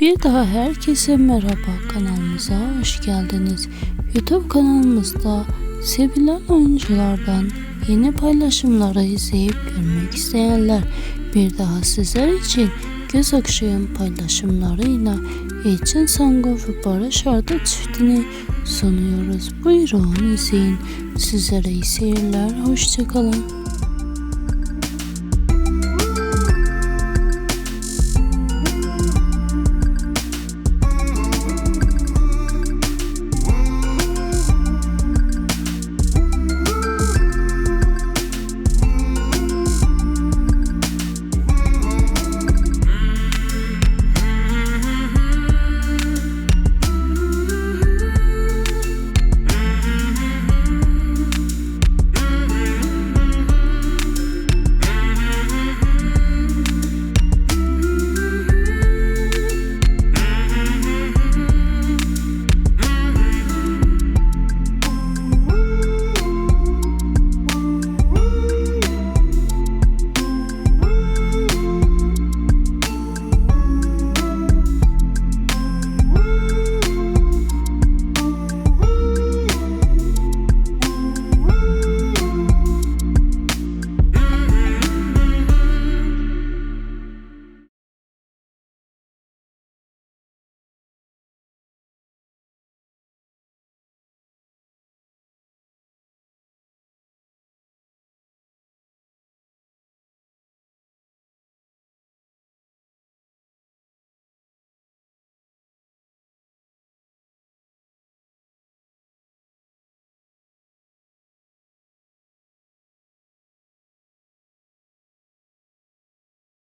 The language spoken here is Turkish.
Bir daha herkese merhaba kanalımıza hoş geldiniz. YouTube kanalımızda sevilen oyunculardan yeni paylaşımları izleyip görmek isteyenler bir daha sizler için göz okşayan paylaşımlarıyla Elçin Sango ve Barış Arda çiftini sunuyoruz. Buyurun izleyin. Sizlere iyi seyirler. Hoşçakalın.